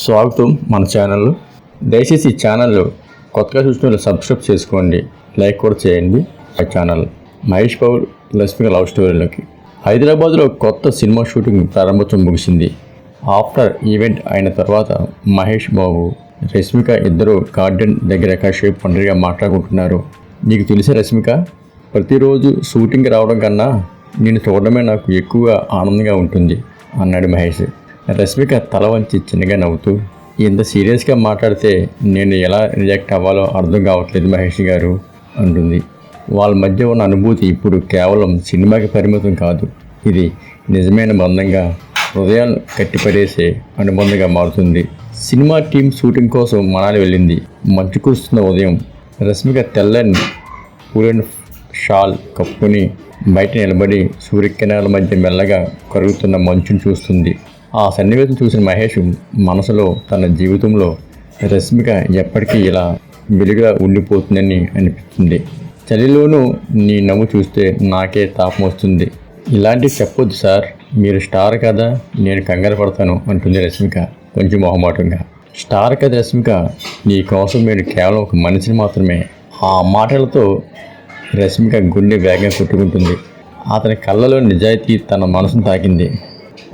స్వాగతం మన ఛానల్ దయచేసి ఈ ఛానల్ కొత్తగా చూసిన సబ్స్క్రైబ్ చేసుకోండి. లైక్ కూడా చేయండి ఆ ఛానల్. మహేష్ బాబు లక్ష్మిక లవ్ స్టోరీలోకి. హైదరాబాద్లో కొత్త సినిమా షూటింగ్ ప్రారంభోత్సవం ముగిసింది. ఆఫ్టర్ ఈవెంట్ అయిన తర్వాత మహేష్ బాబు రష్మిక ఇద్దరు గార్డెన్ దగ్గర కాసేపు పండుగగా మాట్లాడుకుంటున్నారు. నీకు తెలిసే రష్మిక? ప్రతిరోజు షూటింగ్కి రావడం కన్నా నేను చూడడమే నాకు ఎక్కువగా ఆనందంగా ఉంటుంది అన్నాడు మహేష్. రష్మిక తల వంచి చిన్నగా నవ్వుతూ ఇంత సీరియస్గా మాట్లాడితే నేను ఎలా రియాక్ట్ అవ్వాలో అర్థం కావట్లేదు మహేష్ గారు అంటుంది. వాళ్ళ మధ్య ఉన్న అనుభూతి ఇప్పుడు కేవలం సినిమాకి పరిమితం కాదు. ఇది నిజమైన బంధంగా హృదయాలు కట్టిపడేసే అనుబంధంగా మారుతుంది. సినిమా టీం షూటింగ్ కోసం మనాలి వెళ్ళింది. మంచు కురుస్తున్న ఉదయం రష్మిక తెల్లని పూలైన షాల్ కప్పుకొని బయట నిలబడి సూర్యకిరణాల మధ్య మెల్లగా కరుగుతున్న మంచును చూస్తుంది. ఆ సన్నివేశం చూసిన మహేష్ మనసులో తన జీవితంలో రష్మిక ఎప్పటికీ ఇలా వెలుగుగా ఉండిపోతుందని అనిపిస్తుంది. చలిలోనూ నీ నవ్వు చూస్తే నాకే తాపం వస్తుంది. ఇలాంటివి చెప్పొద్దు సార్. మీరు స్టార్ కదా నేను కంగారు పడతాను అంటుంది రష్మిక కొంచెం మొహమాటంగా. స్టార్ కదా రశ్మిక నీ కోసం మీరు కేవలం ఒక మనిషిని మాత్రమే. ఆ మాటలతో రష్మిక గుండె వేగంగా కొట్టుకుంటుంది. అతని కళ్ళలో నిజాయితీ తన మనసును తాకింది.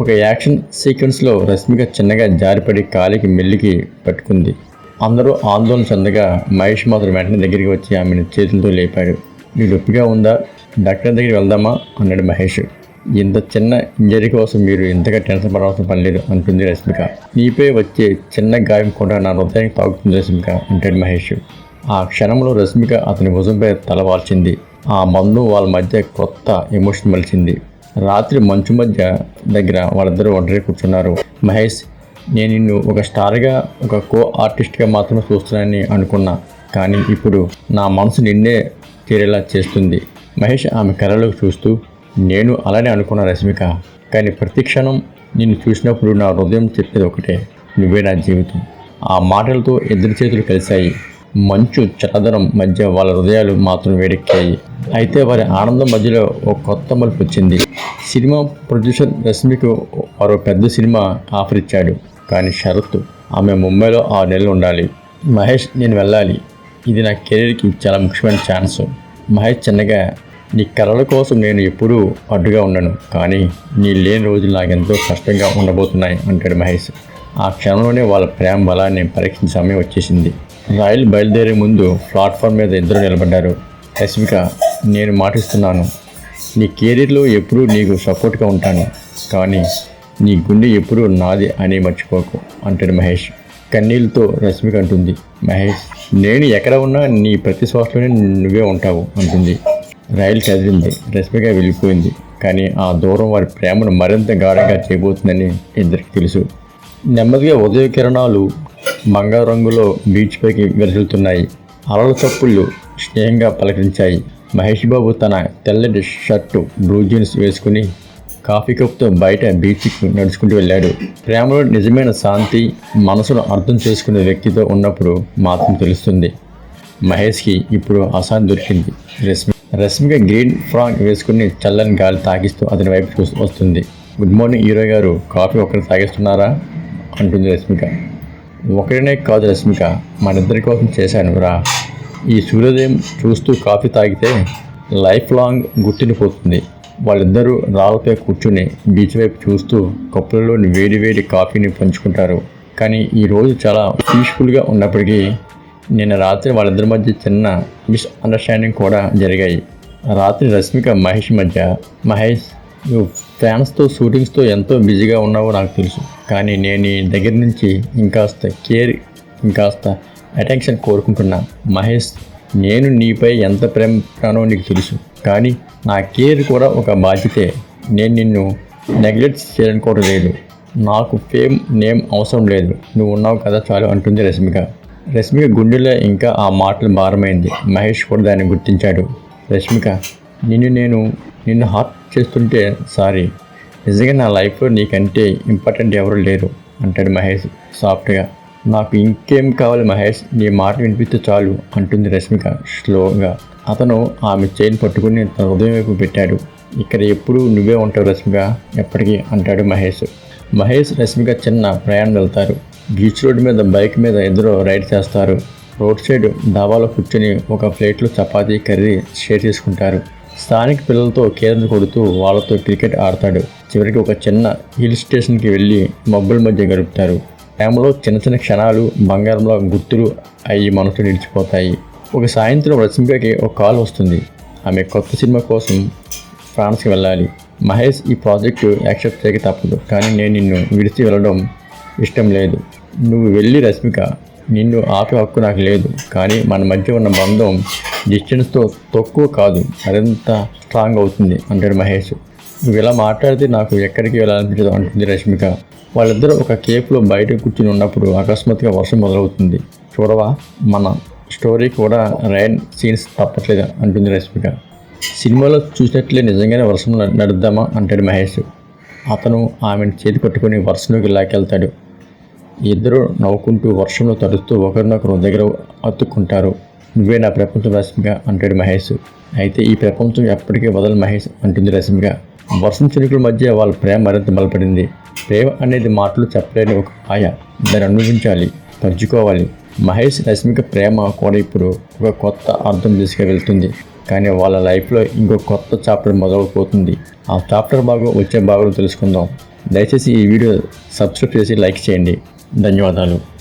ఒక యాక్షన్ సీక్వెన్స్లో రష్మిక చిన్నగా జారిపడి కాలికి మెల్లికి పట్టుకుంది. అందరూ ఆందోళన చెందగా మహేష్ మాత్రం వెంటనే దగ్గరికి వచ్చి ఆమెను చేతులతో లేపాడు. నీకు నొప్పిగా ఉందా? డాక్టర్ దగ్గరికి వెళ్దామా? అన్నాడు మహేష్. ఇంత చిన్న ఇంజరీ కోసం మీరు ఇంతగా టెన్షన్ పడవలసిన పని లేదు అంటుంది రష్మిక. నీపై వచ్చే చిన్న గాయం కూడా నా హృదయానికి తాగుతుంది రష్మిక అంటాడు మహేష్. ఆ క్షణంలో రష్మిక అతని భుజంపై తల వాల్చింది. ఆ మందు వాళ్ళ మధ్య కొత్త ఎమోషన్ మలిచింది. రాత్రి మంచు మధ్య దగ్గర వాళ్ళిద్దరూ ఒంటరి కూర్చున్నారు. మహేష్ నేను నిన్ను ఒక స్టార్గా ఒక కో ఆర్టిస్ట్గా మాత్రమే చూస్తున్నానని అనుకున్నా. కానీ ఇప్పుడు నా మనసు నిన్నే తీరేలా చేస్తుంది. మహేష్ ఆమె కళలోకి చూస్తూ నేను అలానే అనుకున్న రష్మిక. కానీ ప్రతి క్షణం నిన్ను చూసినప్పుడు నా హృదయం చెప్పేది ఒకటే నువ్వే నా జీవితం. ఆ మాటలతో ఇద్దరి చేతులు కలిశాయి. మంచు చల్లదనం మధ్య వాళ్ళ హృదయాలు మాత్రం వేడెక్కాయి. అయితే వారి ఆనందం మధ్యలో ఒక కొత్త మలుపు వచ్చింది. సినిమా ప్రొడ్యూసర్ రష్మికు మరో పెద్ద సినిమా ఆఫర్ ఇచ్చాడు కానీ షరతు ఆమె ముంబైలో ఆరు నెలలు ఉండాలి. మహేష్ నేను వెళ్ళాలి. ఇది నా కెరీర్కి చాలా ముఖ్యమైన ఛాన్స్. మహేష్ చిన్నగా నీ కళల కోసం నేను ఎప్పుడూ అడ్డుగా ఉండను. కానీ నీ లేని రోజులు నాకెంతో కష్టంగా ఉండబోతున్నాయి అంటాడు మహేష్. ఆ క్షణంలోనే వాళ్ళ ప్రేమ బలాన్ని పరీక్షించే సమయం వచ్చేసింది. రైలు బయలుదేరే ముందు ప్లాట్ఫామ్ మీద ఇద్దరు నిలబడ్డారు. రశ్మిక నేను మాటిస్తున్నాను. నీ కెరీర్లో ఎప్పుడూ నీకు సపోర్ట్గా ఉంటాను. కానీ నీ గుండె ఎప్పుడూ నాది అని మర్చిపోకు అంటాడు మహేష్. కన్నీళ్ళతో రశ్మిక అంటుంది. మహేష్ నేను ఎక్కడ ఉన్నా నీ ప్రతి శ్వాసలోనే నువ్వే ఉంటావు అంటుంది. రైలు కదిలింది. రశ్మిక వెళ్ళిపోయింది. కానీ ఆ దూరం వారి ప్రేమను మరింత గాఢంగా చేయబోతుందని ఇద్దరికి తెలుసు. నెమ్మదిగా ఉదయ కిరణాలు బంగారు రంగులో బీచ్ పైకి వెలుతున్నాయి అలల చప్పుళ్ళు స్నేహంగా పలకరించాయి. మహేష్ బాబు తన తెల్లటి షర్టు బ్లూ జీన్స్ వేసుకుని కాఫీ కప్తో బయట బీచ్కి నడుచుకుంటూ వెళ్ళాడు. ప్రేమలో నిజమైన శాంతి మనసును అర్థం చేసుకునే వ్యక్తితో ఉన్నప్పుడు మాత్రం తెలుస్తుంది. మహేష్కి ఇప్పుడు అశాంతి దొరికింది. రశ్మి రష్మిక గ్రీన్ ఫ్రాక్ వేసుకుని చల్లని గాలి తాగిస్తూ అతని వైపు చూస్తూ వస్తుంది. గుడ్ మార్నింగ్ హీరో గారు కాఫీ ఒకరు తాగిస్తున్నారా? అంటుంది రష్మిక. ఒకరినే కాదు రష్మిక మన ఇద్దరి కోసం చేశాను రా. ఈ సూర్యోదయం చూస్తూ కాఫీ తాగితే లైఫ్ లాంగ్ గుర్తుండిపోతుంది వాళ్ళిద్దరూ రాళ్ళపై కూర్చుని బీచ్ వైపు చూస్తూ కప్పులలోని వేడి వేడి కాఫీని పంచుకుంటారు. కానీ ఈ రోజు చాలా పీస్ఫుల్గా ఉన్నప్పటికీ నిన్న రాత్రి వాళ్ళిద్దరి మధ్య చిన్న మిస్అండర్స్టాండింగ్ కూడా జరిగాయి. రాత్రి రష్మిక మహేష్ మధ్య మహేష్ నువ్వు ఫ్యాన్స్తో షూటింగ్స్తో ఎంతో బిజీగా ఉన్నావో నాకు తెలుసు. కానీ నేను నీ దగ్గర నుంచి ఇంకాస్త కేర్ ఇంకాస్త అటెన్షన్ కోరుకుంటున్నా. మహేష్ నేను నీపై ఎంత ప్రేమనో నీకు తెలుసు. కానీ నా కేర్ కూడా ఒక బాధ్యతే. నేను నిన్ను నెగ్లెక్ట్ చేయాలనుకోవడం లేదు. నాకు ఫేమ్ నేమ్ అవసరం లేదు. నువ్వు ఉన్నావు కదా చాలు అంటుంది రష్మిక. రష్మిక గుండెలో ఇంకా ఆ మాటలు భారమైంది. మహేష్ కూడా దాన్ని గుర్తించాడు. రష్మిక నిన్ను నేను నిన్ను హార్ట్ చేస్తుంటే సారీ. నిజంగా నా లైఫ్లో నీకంటే ఇంపార్టెంట్ ఎవరు లేరు అంటాడు మహేష్ సాఫ్ట్గా. నాకు ఇంకేం కావాలి మహేష్? నీ మాట వినిపిస్తే చాలు అంటుంది రష్మిక స్లోగా. అతను ఆమె చైన్ పట్టుకుని తన హృదయం వైపు పెట్టాడు. ఇక్కడ ఎప్పుడు నువ్వే ఉంటావు రష్మిక ఎప్పటికీ అంటాడు మహేష్. మహేష్ రష్మిక చిన్న ప్రయాణం వెళ్తారు. బీచ్ రోడ్ మీద బైక్ మీద ఇద్దరు రైడ్ చేస్తారు. రోడ్ సైడ్ డాబాలో కూర్చొని ఒక ప్లేట్లో చపాతీ కర్రీ షేర్ చేసుకుంటారు. స్థానిక పిల్లలతో కేరళ కొడుతూ వాళ్ళతో క్రికెట్ ఆడతాడు. చివరికి ఒక చిన్న హిల్ స్టేషన్కి వెళ్ళి మబ్బుల మధ్య గడుపుతారు. ప్రేమలో చిన్న చిన్న క్షణాలు బంగారంలో గుర్తులు అవి మనసు నిలిచిపోతాయి. ఒక సాయంత్రం రశ్మికకి ఒక కాల్ వస్తుంది. ఆమె కొత్త సినిమా కోసం ఫ్రాన్స్కి వెళ్ళాలి. మహేష్ ఈ ప్రాజెక్టు యాక్సెప్ట్ చేయక తప్పదు. కానీ నేను నిన్ను విడిచి వెళ్ళడం ఇష్టం లేదు. నువ్వు వెళ్ళి రశ్మిక నిన్ను ఆపే హక్కు నాకు లేదు. కానీ మన మధ్య ఉన్న బంధం డిస్టెన్స్తో తక్కువ కాదు మరింత స్ట్రాంగ్ అవుతుంది అంటాడు మహేష్. నువ్వు ఇలా మాట్లాడితే నాకు ఎక్కడికి వెళ్ళాలనిపించదు అంటుంది రష్మిక. వాళ్ళిద్దరూ ఒక కేఫ్లో బయట కూర్చుని ఉన్నప్పుడు అకస్మాత్తుగా వర్షం మొదలవుతుంది. చూడవా మన స్టోరీ కూడా రైన్ సీన్స్ తప్పట్లేదు అంటుంది రష్మిక. సినిమాలో చూసినట్లే నిజంగానే వర్షం నడుద్దామా అంటాడు మహేష్. అతను ఆమెను చేతి పట్టుకొని వర్షంలోకి లాకెళ్తాడు ఇద్దరు నవ్వుకుంటూ వర్షంలో తడుస్తూ ఒకరినొకరు దగ్గర అతుక్కుంటారు. నువ్వే నా ప్రపంచం రశ్మిక అంటాడు మహేష్. అయితే ఈ ప్రపంచం ఎప్పటికీ వదలు మహేష్ అంటుంది రశ్మిక వర్షం చినుకుల మధ్య వాళ్ళ ప్రేమ మరింత బలపడింది. ప్రేమ అనేది మాటలు చెప్పలేని ఒక ఆయ. దాన్ని అనుభవించాలి పంచుకోవాలి. మహేష్ రశ్మిక ప్రేమ కూడా ఇప్పుడు ఒక కొత్త అర్థం తీసుకువెళ్తుంది కానీ వాళ్ళ లైఫ్లో ఇంకో కొత్త చాప్టర్ మొదలైపోతుంది ఆ చాప్టర్ భాగం వచ్చే భాగం తెలుసుకుందాం. దయచేసి ఈ వీడియో సబ్స్క్రైబ్ చేసి లైక్ చేయండి. ధన్యవాదాలు.